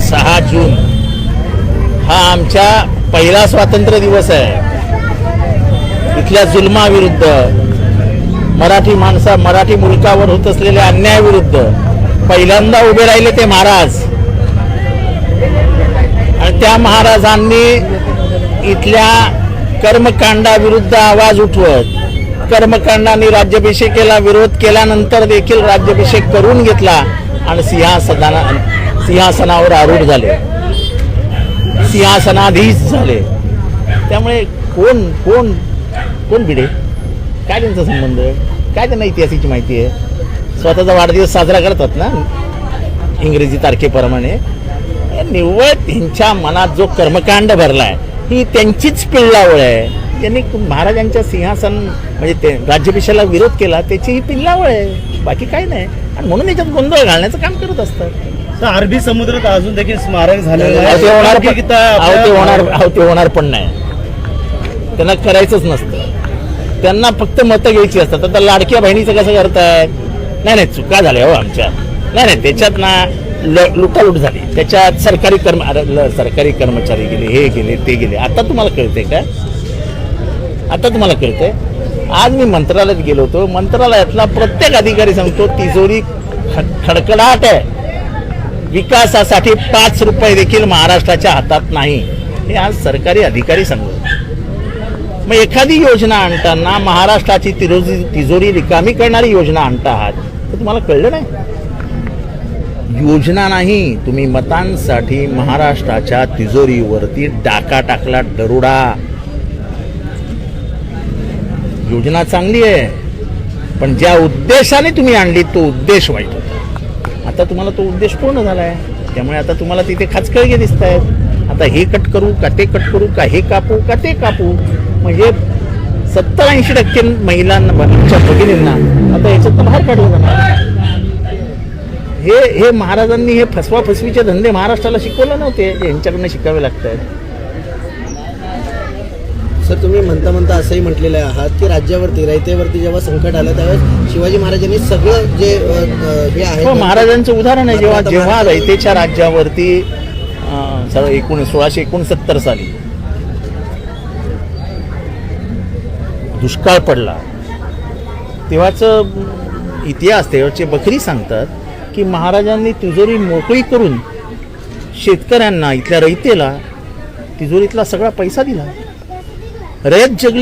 सहा जून. हा आमच्या पहिला स्वातंत्र्य दिवस आहे. इथल्या जुलमाविरुद्ध मराठी माणसा मराठी मुलकावर होत असलेल्या अन्यायाविरुद्ध पहिल्यांदा उभे राहिले ते महाराज. आणि त्या महाराजांनी इथल्या कर्मकांडाविरुद्ध आवाज उठवत कर्मकांडाने राज्याभिषेकेला विरोध केल्यानंतर देखील राज्याभिषेक करून घेतला. आणि सिंहासना सिंहासनावर आरूढ झाले. सिंहासनाधीश झाले. त्यामुळे कोण कोण कोण भिडे काय त्यांचा संबंध? काय त्यांना इतिहासाची माहिती आहे? स्वतःचा वाढदिवस साजरा करतात ना? इंग्रजी तारखेप्रमाणे. निव्वळ त्यांच्या मनात जो कर्मकांड भरला आहे ही त्यांचीच पिल्लावळ आहे. त्यांनी महाराजांच्या सिंहासन म्हणजे ते राज्याभिषेकाला विरोध केला त्याची ही पिल्लावळ आहे. बाकी काही नाही. आणि म्हणून याच्यात गोंधळ घालण्याचं काम करत असतात. अरबी समुद्रात अजून देखील स्मारक झालेलं ते होणार पण- अहो, ते होणार अहो, ते होणार पण नाही. त्यांना करायचंच नसतं. त्यांना फक्त मतं घ्यायची असतात. आता लाडक्या बहिणीचं कसं करतायत नाही नाही चुका झाल्या हो आमच्या. नाही नाही त्याच्यात ना ल- लुटालूट झाली. त्याच्यात सरकारी कर्म अरे, ल- सरकारी कर्मचारी गेले हे गेले ते गेले. आता तुम्हाला कळते का? आता तुम्हाला कळतंय. आज मी मंत्रालयात गेलो होतो. मंत्रालयातला प्रत्येक अधिकारी सांगतो तिजोरी खडखडाट आहे. विकासासाठी पाच रुपये देखील महाराष्ट्राच्या हातात नाही. हे आज सरकारी अधिकारी सांगतो मग एखादी योजना आणताना महाराष्ट्राची तिरोजी तिजोरी रिकामी करणारी योजना आणता आहात तर तुम्हाला कळलं नाही? योजना नाही. तुम्ही मतांसाठी महाराष्ट्राच्या तिजोरीवरती डाका टाकला दरोडा. योजना चांगली आहे. पण ज्या उद्देशाने तुम्ही आणली तो उद्देश वाईट होता. आता तुम्हाला तो उद्देश पूर्ण झाला आहे त्यामुळे आता तुम्हाला तिथे खाचकळगे दिसत आहेत आता हे कट करू का ते कट करू का हे कापू का ते कापू? म्हणजे सत्तर ऐंशी टक्के महिलांना भगिनींना आता याच्यात बाहेर काढलं जाणार. हे हे महाराजांनी हे फसवा फसवीचे धंदे महाराष्ट्राला शिकवले नव्हते. यांच्याकडनं शिकावे लागत आहेत सर तुम्ही म्हणता म्हणता असंही म्हटलेलं आहात की राज्यावरती रयतेवरती जेव्हा संकट आलं त्यावेळेस शिवाजी महाराजांनी सगळं जे हे आहे हो महाराजांचं उदाहरण आहे जेव्हा जेव्हा रयतेच्या राज्यावरती एकोणीस सोळाशे एकोणसत्तर साली दुष्काळ पडला. तेव्हाच इतिहास तेव्हाचे बखरी सांगतात की महाराजांनी तिजोरी मोकळी करून शेतकऱ्यांना इथल्या रयतेला तिजोरीतला सगळा पैसा दिला. রেড যেগুলি